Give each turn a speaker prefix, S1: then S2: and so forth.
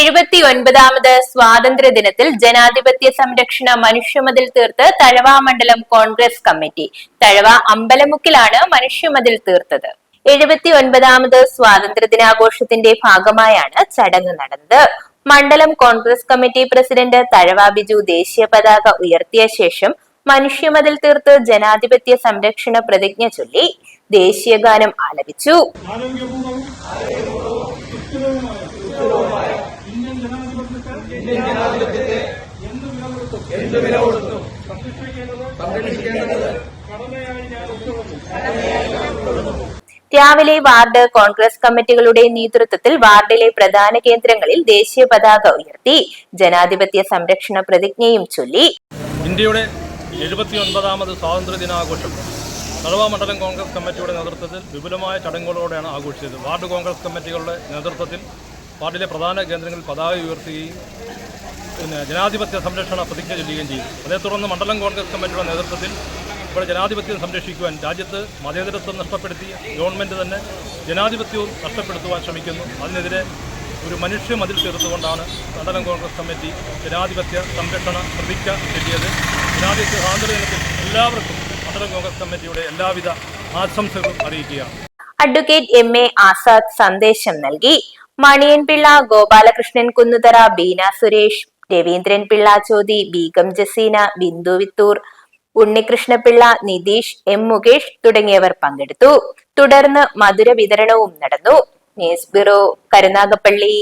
S1: എഴുപത്തി ഒൻപതാമത് സ്വാതന്ത്ര്യ ദിനത്തിൽ ജനാധിപത്യ സംരക്ഷണ മനുഷ്യമതിൽ തീർത്ത് തഴവ മണ്ഡലം കോൺഗ്രസ് കമ്മിറ്റി. തഴവ അമ്പലമുക്കിലാണ് മനുഷ്യമതിൽ തീർത്തത്. എഴുപത്തി ഒൻപതാമത് സ്വാതന്ത്ര്യ ദിനാഘോഷത്തിന്റെ ഭാഗമായാണ് ചടങ്ങ് നടന്നത്. മണ്ഡലം കോൺഗ്രസ് കമ്മിറ്റി പ്രസിഡന്റ് തഴവ ബിജു ദേശീയ പതാക ഉയർത്തിയ ശേഷം മനുഷ്യമതിൽ തീർത്ത് ജനാധിപത്യ സംരക്ഷണ പ്രതിജ്ഞ ചൊല്ലി ദേശീയഗാനം ആലപിച്ചു.
S2: ഇന്ത്യൻ ജനാധിപത്യത്തെ എന്ത് വില കൊടുത്തും? സംരക്ഷിക്കേണ്ടത് കടമയായി ഞാൻ ഉത്തരവുന്നു
S1: രാവിലെ വാർഡ് കോൺഗ്രസ് കമ്മിറ്റികളുടെ നേതൃത്വത്തിൽ വാർഡിലെ പ്രധാന കേന്ദ്രങ്ങളിൽ ദേശീയ പതാക ഉയർത്തി. ജനാധിപത്യ സംരക്ഷണ പ്രതിജ്ഞയും ചൊല്ലി.
S3: ഇന്ത്യയുടെ എഴുപത്തിയൊൻപതാമത് സ്വാതന്ത്ര്യ ദിനാഘോഷം കടുവ മണ്ഡലം കോൺഗ്രസ് കമ്മിറ്റിയുടെ നേതൃത്വത്തിൽ വിപുലമായ ചടങ്ങുകളോടെയാണ് ആഘോഷിച്ചത്. വാർഡ് കോൺഗ്രസ് കമ്മിറ്റികളുടെ നേതൃത്വത്തിൽ വാർഡിലെ പ്രധാന കേന്ദ്രങ്ങളിൽ പതാക ഉയർത്തുകയും പിന്നെ ജനാധിപത്യ സംരക്ഷണ പ്രതിജ്ഞ ചൊല്ലുകയും ചെയ്തു. അതേ തുടർന്ന് മണ്ഡലം കോൺഗ്രസ് കമ്മിറ്റിയുടെ നേതൃത്വത്തിൽ ഇവിടെ ജനാധിപത്യം സംരക്ഷിക്കുവാൻ രാജ്യത്ത് മതേതരത്വം നഷ്ടപ്പെടുത്തി ഗവൺമെന്റ് തന്നെ ജനാധിപത്യവും നഷ്ടപ്പെടുത്തുവാൻ ശ്രമിക്കുന്നു. അതിനെതിരെ ഒരു മനുഷ്യ മതിൽ ചേർത്തുകൊണ്ടാണ് മണ്ഡലം കോൺഗ്രസ് കമ്മിറ്റി ജനാധിപത്യ സംരക്ഷണ പ്രതിജ്ഞ ചൊല്ലിയത്. ജനാധിപത്യ സ്വാതന്ത്ര്യത്തിൽ എല്ലാവർക്കും മണ്ഡലം കോൺഗ്രസ് കമ്മിറ്റിയുടെ എല്ലാവിധ ആശംസകളും അറിയിക്കുകയാണ്.
S1: അഡ്വക്കേറ്റ് എം എ ആസാദ് സന്ദേശം നൽകി. മണിയൻ പിള്ള ഗോപാലകൃഷ്ണൻ കുന്നുതറ ബീന സുരേഷ് രവീന്ദ്രൻ പിള്ള ചോതി ബീഗം ജസീന ബിന്ദു വിത്തൂർ ഉണ്ണികൃഷ്ണപിള്ള നിതീഷ് എം മുകേഷ് തുടങ്ങിയവർ പങ്കെടുത്തു. തുടർന്ന് മധുര വിതരണവും നടന്നു. News bureau Karunagappally.